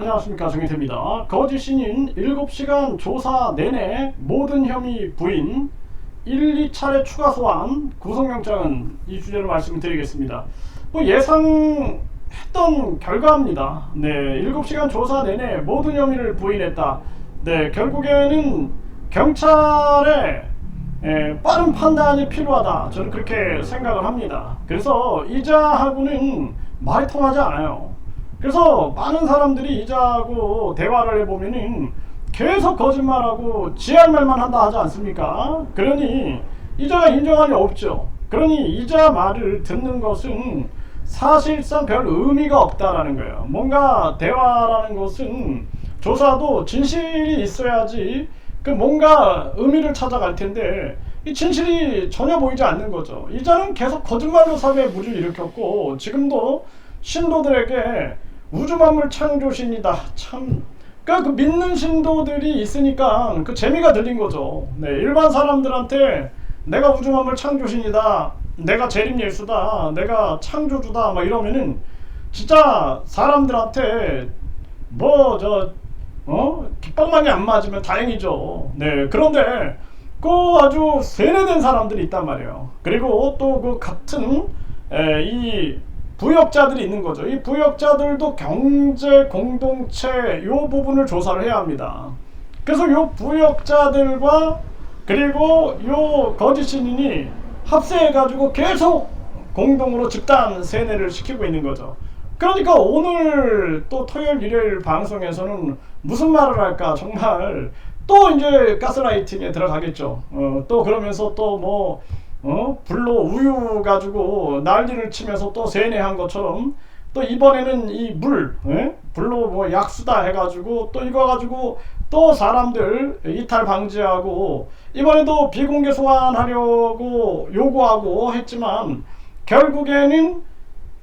안녕하십니까 정희태입니다. 거짓 신인 7시간 조사 내내 모든 혐의 부인 1, 2차례 추가 소환 구속영장은 이 주제로 말씀을 드리겠습니다. 뭐 예상했던 결과입니다. 네, 7시간 조사 내내 모든 혐의를 부인했다. 네, 결국에는 경찰의 에, 빠른 판단이 필요하다. 저는 그렇게 생각을 합니다. 그래서 이자하고는 말이 통하지 않아요. 그래서 많은 사람들이 이자하고 대화를 해보면은 계속 거짓말하고 지할 말만 한다 하지 않습니까? 그러니 이자가 인정할 리 없죠. 그러니 이자 말을 듣는 것은 사실상 별 의미가 없다라는 거예요. 뭔가 대화라는 것은 조사도 진실이 있어야지 그 뭔가 의미를 찾아갈 텐데 이 진실이 전혀 보이지 않는 거죠. 이자는 계속 거짓말로 사회에 무리를 일으켰고 지금도 신도들에게 우주 만물 창조신이다. 참. 그러니까 그 믿는 신도들이 있으니까 그 재미가 들린 거죠. 네, 일반 사람들한테 내가 우주 만물 창조신이다. 내가 재림 예수다. 내가 창조주다. 막 이러면은 진짜 사람들한테 뭐 저 어? 깃방망이 안 맞으면 다행이죠. 네. 그런데 그 아주 세뇌된 사람들이 있단 말이에요. 그리고 또 그 같은 에, 이 부역자들이 있는 거죠. 이 부역자들도 경제 공동체 요 부분을 조사를 해야 합니다. 그래서 요 부역자들과 그리고 요 거짓 신인이 합세해 가지고 계속 공동으로 집단 세뇌를 시키고 있는 거죠. 그러니까 오늘 또 토요일 일요일 방송에서는 무슨 말을 할까 정말 또 이제 가스라이팅에 들어가겠죠. 어, 또 그러면서 또뭐 어? 불로 우유 가지고 난리를 치면서 또 세뇌한 것처럼 또 이번에는 이 물, 예? 불로 뭐 약수다 해가지고 또 이거 가지고 또 사람들 이탈 방지하고 이번에도 비공개 소환하려고 요구하고 했지만 결국에는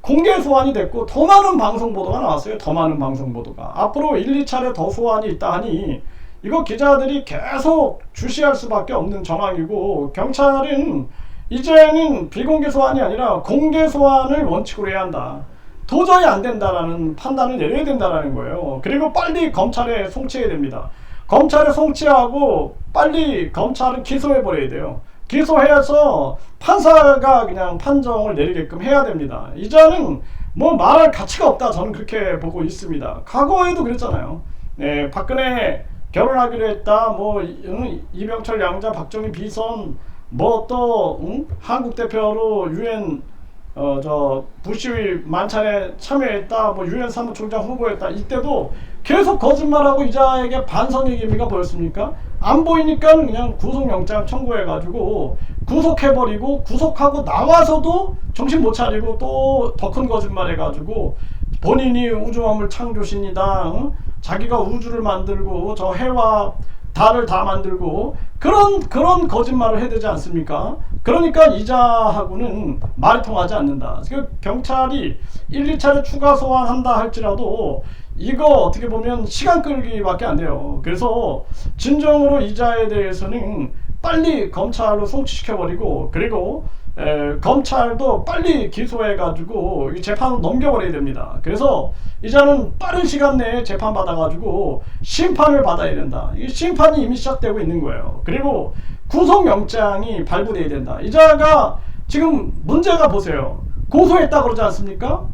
공개 소환이 됐고 더 많은 방송 보도가 나왔어요. 더 많은 방송 보도가 앞으로 1, 2차례 더 소환이 있다 하니 이거 기자들이 계속 주시할 수밖에 없는 정황이고 경찰은 이제는 비공개 소환이 아니라 공개 소환을 원칙으로 해야 한다. 도저히 안 된다라는 판단을 내려야 된다라는 거예요. 그리고 빨리 검찰에 송치해야 됩니다. 검찰에 송치하고 빨리 검찰은 기소해 버려야 돼요. 기소해서 판사가 그냥 판정을 내리게끔 해야 됩니다. 이자는 뭐 말할 가치가 없다 저는 그렇게 보고 있습니다. 과거에도 그랬잖아요. 네, 박근혜 결혼하기로 했다. 뭐 응? 이병철 양자 박정희 비선 뭐또 한국 대표로 유엔 어 저 부시 만찬에 참여했다. 뭐 유엔 사무총장 후보였다. 이때도 계속 거짓말하고 이자에게 반성의 의미가 보였습니까? 안 보이니까 그냥 구속영장 청구해가지고 구속해버리고 구속하고 나와서도 정신 못 차리고 또 더 큰 거짓말 해가지고 본인이 우주만물 창조신이다. 응? 자기가 우주를 만들고 저 해와 달을 다 만들고 그런 그런 거짓말을 해야 되지 않습니까? 그러니까 이자하고는 말이 통하지 않는다. 그 경찰이 1, 2차례 추가 소환한다 할지라도 이거 어떻게 보면 시간 끌기밖에 안 돼요. 그래서 진정으로 이자에 대해서는 빨리 검찰로 송치시켜버리고 그리고 에, 검찰도 빨리 기소해가지고 이 재판을 넘겨버려야 됩니다. 그래서 이자는 빠른 시간 내에 재판 받아가지고 심판을 받아야 된다. 이 심판이 이미 시작되고 있는 거예요. 그리고 구속영장이 발부돼야 된다. 이자가 지금 문제가 보세요. 고소했다 그러지 않습니까?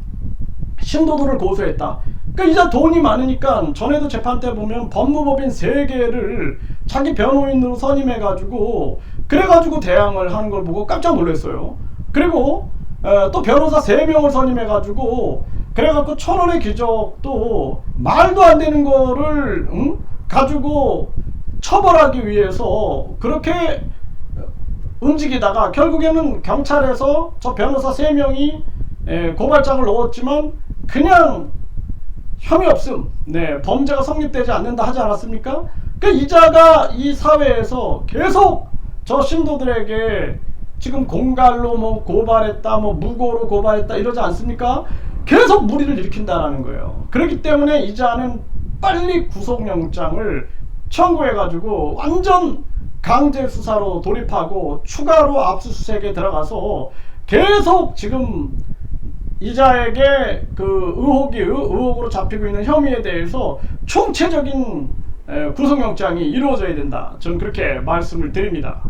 신도들을 고소했다. 그러니까 이자 돈이 많으니까 전에도 재판 때 보면 법무법인 세 개를 자기 변호인으로 선임해 가지고 그래 가지고 대항을 하는 걸 보고 깜짝 놀랐어요. 그리고 에, 또 변호사 세 명을 선임해 가지고 그래 갖고 천 원의 기적도 말도 안 되는 거를 응? 가지고 처벌하기 위해서 그렇게 움직이다가 결국에는 경찰에서 저 변호사 세 명이 에, 고발장을 넣었지만 그냥 혐의 없음, 네 범죄가 성립되지 않는다 하지 않았습니까? 그 이자가 이 사회에서 계속 저 신도들에게 지금 공갈로 뭐 고발했다, 뭐 무고로 고발했다 이러지 않습니까? 계속 무리를 일으킨다라는 거예요. 그렇기 때문에 이자는 빨리 구속영장을 청구해가지고 완전 강제 수사로 돌입하고 추가로 압수수색에 들어가서 계속 지금 이자에게 그 의혹이 의- 의혹으로 잡히고 있는 혐의에 대해서 총체적인 에, 구속영장이 이루어져야 된다. 저는 그렇게 말씀을 드립니다.